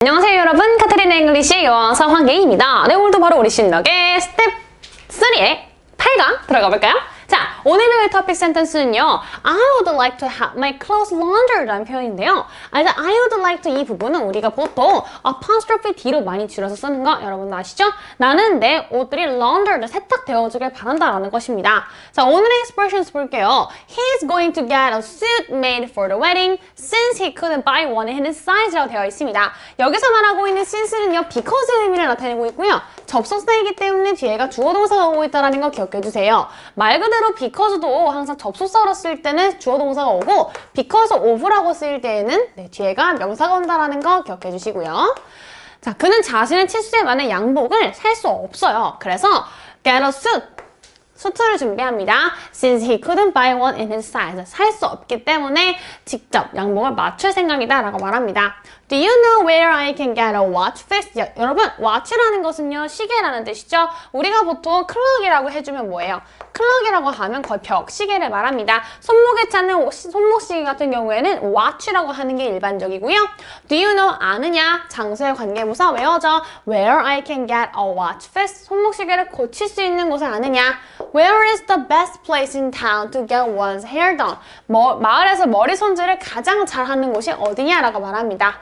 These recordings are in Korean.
안녕하세요 여러분 카트리나 잉글리시의 여왕사 황계입니다. 네 오늘도 바로 우리 신나게 스텝 3의 8강 들어가 볼까요? 자 오늘 배울 토픽 센텐스는요 I would like to have my clothes laundered 라는 표현인데요 아, 일단 I would like to 이 부분은 우리가 보통 apostrophe D로 많이 줄여서 쓰는 거 여러분 아시죠? 나는 내 옷들이 laundered 세탁되어 주길 바란다 라는 것입니다 자 오늘의 expressions 볼게요 He's going to get a suit made for the wedding since he couldn't buy one in his size라고 되어 있습니다 여기서 말하고 있는 since는요 because 의미를 나타내고 있고요 접속사이기 때문에 뒤에가 주어 동사가 오고 있다는 거 기억해 주세요 말 그대로 because도 항상 접속사로 쓸 때는 주어 동사가 오고 because of라고 쓸 때에는 네, 뒤에가 명사가 온다는 거 기억해 주시고요. 자, 그는 자신의 치수에 맞는 양복을 살 수 없어요. 그래서 get a suit 수트를 준비합니다. Since he couldn't buy one in his size. 살 수 없기 때문에 직접 양복을 맞출 생각이다 라고 말합니다. Do you know where I can get watch fixed? 여, 여러분, watch라는 것은요, 시계라는 뜻이죠. 우리가 보통 클럭이라고 해주면 뭐예요? 클럭이라고 하면 거의 벽, 시계를 말합니다. 손목에 차는 손목 시계 같은 경우에는 watch라고 하는 게 일반적이고요. Do you know? 아느냐? 장소의 관계부사 외워져. Where I can get a watch fixed? 손목 시계를 고칠 수 있는 곳을 아느냐? Where is the best place in town to get one's hair done? 뭐, 마을에서 머리 손질을 가장 잘하는 곳이 어디냐라고 말합니다.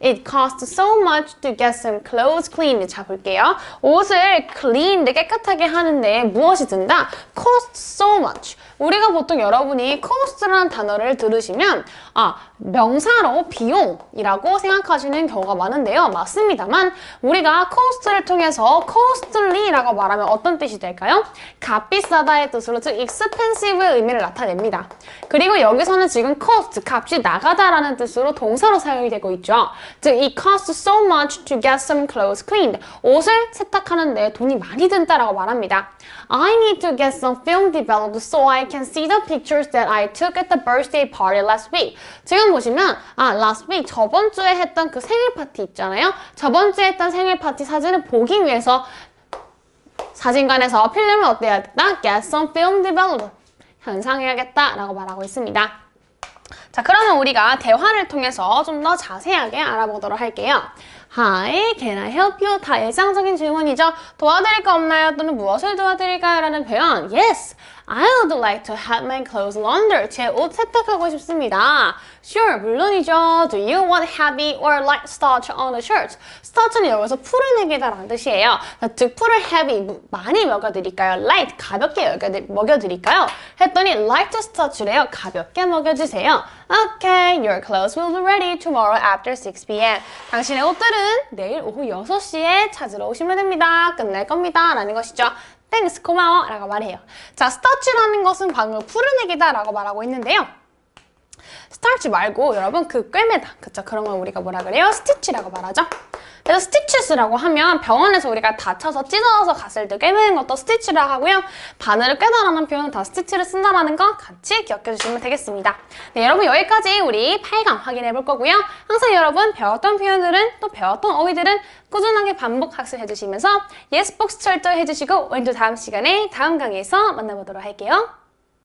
It costs so much to get some clothes cleaned. 자, 볼게요. 옷을 clean, 깨끗하게 하는데 무엇이 든다? cost so much. 우리가 보통 여러분이 cost라는 단어를 들으시면 아, 명사로 비용이라고 생각하시는 경우가 많은데요. 맞습니다만 우리가 cost를 통해서 costly라고 말하면 어떤 뜻이 될까요? 값비싸다의 뜻으로 즉 expensive의 의미를 나타냅니다. 그리고 여기서는 지금 cost, 값이 나가다라는 뜻으로 동사로 사용이 되고 있죠. 즉, it costs so much to get some clothes cleaned. 옷을 세탁하는데 돈이 많이 든다라고 말합니다. I need to get some film developed so I can see the pictures that I took at the birthday party last week. 지금 보시면 아, last week 저번 주에 했던 그 생일 파티 있잖아요. 저번 주에 했던 생일 파티 사진을 보기 위해서 사진관에서 필름을 어때야 겠다? Get some film developed. 현상해야겠다 라고 말하고 있습니다. 자, 그러면 우리가 대화를 통해서 좀 더 자세하게 알아보도록 할게요. Hi, can I help you? 다 일상적인 질문이죠. 도와드릴 거 없나요? 또는 무엇을 도와드릴까요? 라는 표현. Yes, I would like to have my clothes laundered. 제 옷 세탁하고 싶습니다. Sure, 물론이죠. Do you want heavy or light starch on the shirt? starch는 여기서 풀을 내기다라는 뜻이에요. 즉, 풀을 heavy, 많이 먹여드릴까요? light, 가볍게 먹여드릴까요? 했더니 light starch래요. 가볍게 먹여주세요. Okay, your clothes will be ready tomorrow after 6 p.m. 당신의 옷들은 내일 오후 6시에 찾으러 오시면 됩니다. 끝날 겁니다. 라는 것이죠. Thanks, 고마워. 라고 말해요. 자, starch라는 것은 방금 푸른액이다 라고 말하고 있는데요. 스타치 말고 여러분 그 꿰매다. 그쵸? 그런 걸 우리가 뭐라 그래요? 스티치라고 말하죠. 그래서 스티치스라고 하면 병원에서 우리가 다쳐서 찢어서 갔을 때 꿰매는 것도 스티치라 하고요. 바늘을 꿰다라는 표현은 다 스티치를 쓴다라는 거 같이 기억해 주시면 되겠습니다. 네, 여러분 여기까지 우리 8강 확인해 볼 거고요. 항상 여러분 배웠던 표현들은 또 배웠던 어휘들은 꾸준하게 반복 학습해 주시면서 예스복스 철저히 해주시고 오늘도 다음 시간에 다음 강의에서 만나보도록 할게요.